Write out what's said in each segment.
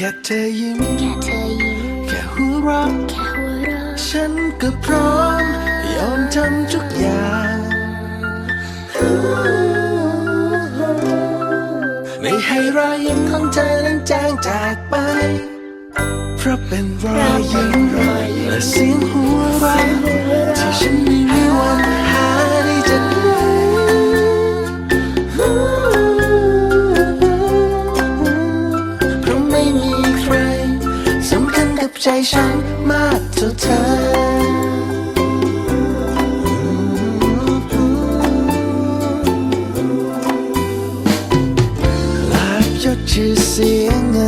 ธอยิ้ม แค่เธอยิ้ม แค่หัวเราะแค่หัวเราะฉันก็พร้อม ยอมทำทุกอย่าง ไม่ให้รอยยิ้มของเธอนั้นจางจากไป เพราะเป็นรอยยิ้มและเสียงหัวเราะที่ฉันไม่มีวัน ใจฉันมากเท่าเธอลาบยศชื่อเสียงเงิน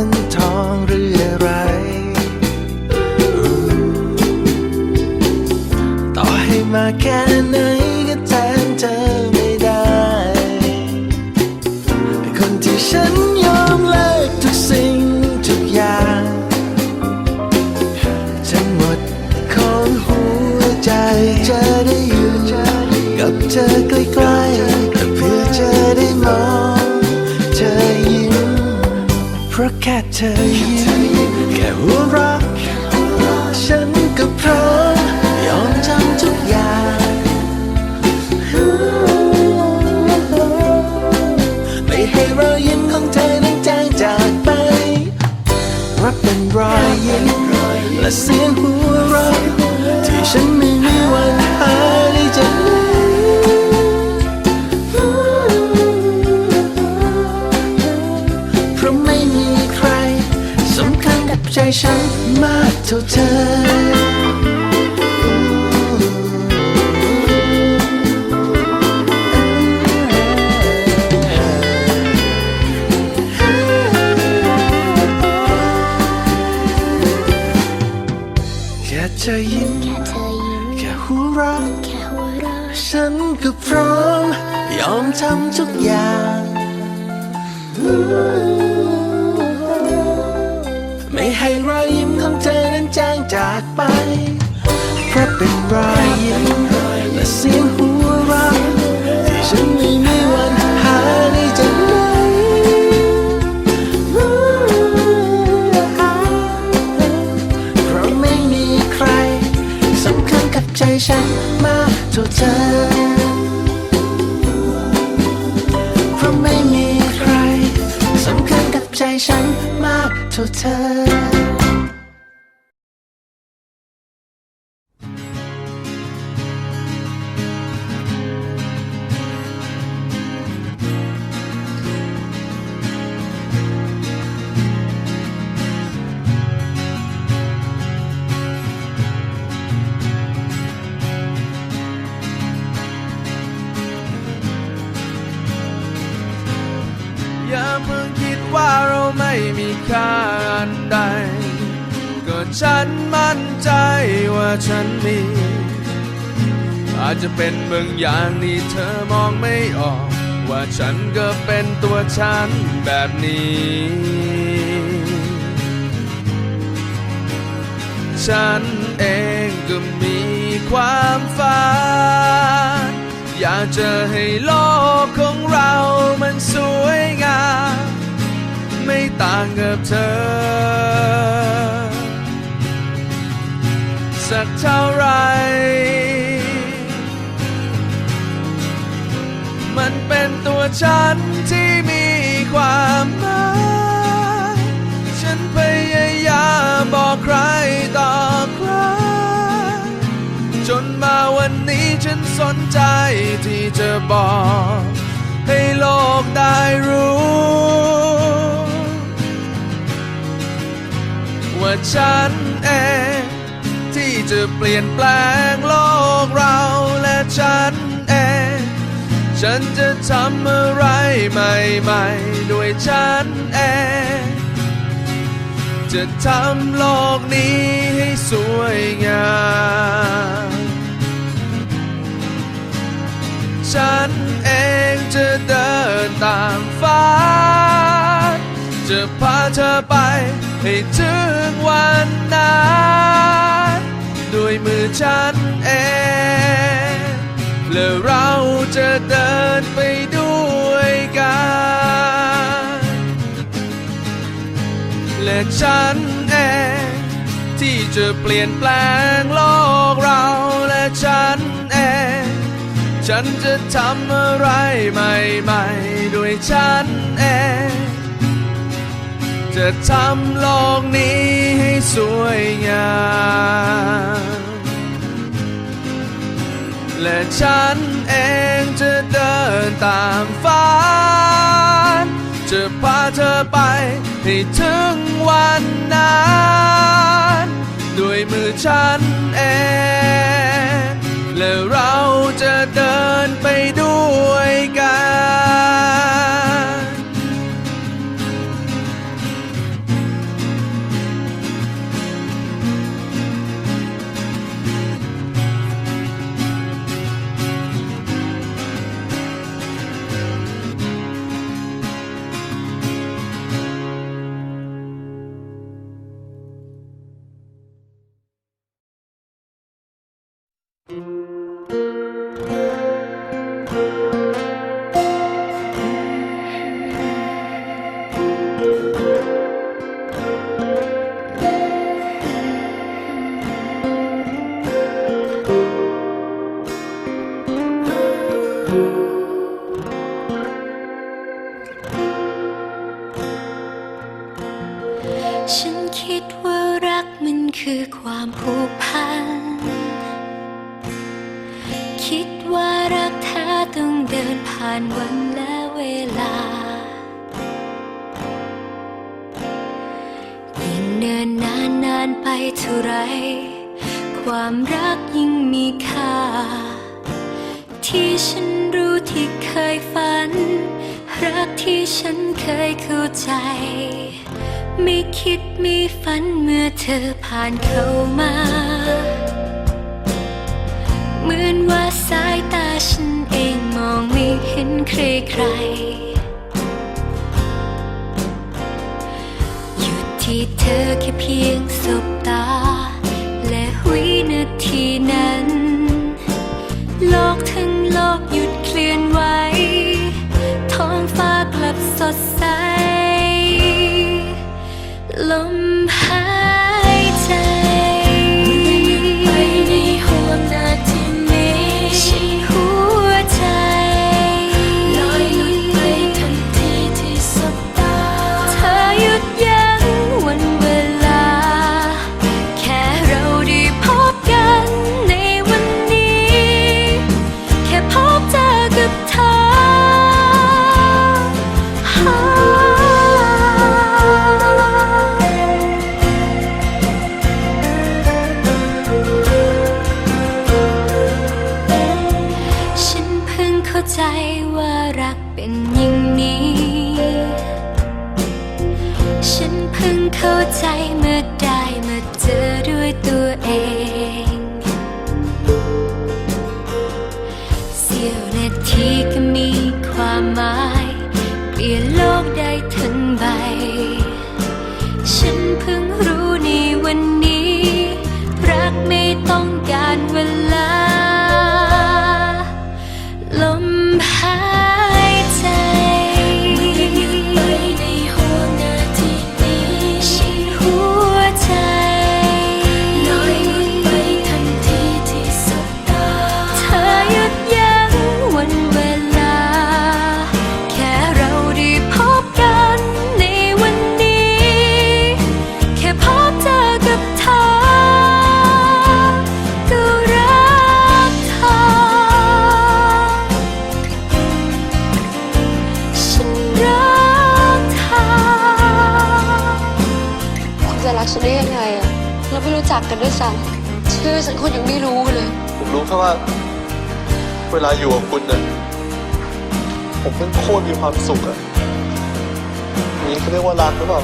ทอง ธอยิ้มแค่หัวเราะฉันก็พร้อมยอมจำทุกอย่างไม่ให้รอยยิ้มของเธอนั้นจางจากไปรับเป็นรอยยิ้มและเสียงหัว ใจฉันมากเท่าเธอแค่เธอยิ้มแค่เธอยิ้มแค่หัวเราะแค่หัวเราะฉันก็พร้อม ยอมทำทุกอย่างไม่ ให้รอยยิ้มของเธอนั้นจางจากไป เพราะเป็นรอยยิ้มและเสียงหัวเราะที่ฉันไม่มีวันหาได้จากไหนเพราะไม่มีใครสำคัญกับใจฉันมากเท่าเธอเพราะไม่มีใครสำคัญกับใจฉันมากเท่าเธอ ไม่มีค่าอันใด ก็ฉันมั่นใจว่าฉันมี อาจจะเป็นบางอย่างที่เธอมองไม่ออก ว่าฉันก็เป็นตัวฉันแบบนี้ ฉันเองก็มีความฝันอยากจะให้โลกของเรามันสวยงาม ไม่ต่างกับเธอ สักเท่าไร มันเป็นตัวฉันที่มีความหมายฉันพยายามบอกใครต่อใคร จนมาวันนี้ฉันสนใจที่จะบอก ให้โลกได้รู้ ฉันเอง ที่จะเปลี่ยนแปลงโลกเราและฉันเอง ฉันจะทำอะไรใหม่ๆ ด้วยฉันเอง จะทำโลกนี้ให้สวยงามฉันเองจะเดินตามฟ้า จะพาเธอไป ให้ถึงวันนั้นด้วยมือฉันเองและเราจะเดินไปด้วยกัน และฉันเองที่จะเปลี่ยนแปลงโลกเราและฉันเองฉันจะทำอะไรใหม่ ๆ ด้วยฉันเอง จะทำโลกนี้ให้สวยงาม และฉันเองจะเดินตามฝัน จะพาเธอไปให้ถึงวันนั้นด้วยมือฉันเอง และเราจะเดินไปด้วยกัน คือความผูกพัน คิดว่ารักแท้ต้องเดินผ่านวันและเวลา ยิ่งเนินนานนานไปเท่าไร ความรักยิ่งมีค่า ที่ฉันรู้ที่เคยฝัน รักที่ฉันเคยเข้าใจ ไม่คิดไม่ฝันเมื่อเธอผ่านเข้ามา เหมือนว่าสายตาฉันเองมองไม่เห็นใครใครๆหยุดที่เธอแค่เพียง ยวนาทีก็มีความหมายเปลี่ยนโลก ฉันได้ยังไงอะเราไม่รู้จักกันด้วยซ้ำชื่อฉันคุณยังไม่รู้เลย ผมรู้แค่ว่า เวลาอยู่กับคุณเนี่ยผมเป็นโคตรมีความสุขอะนี่เขาเรียกว่ารักหรือเปล่า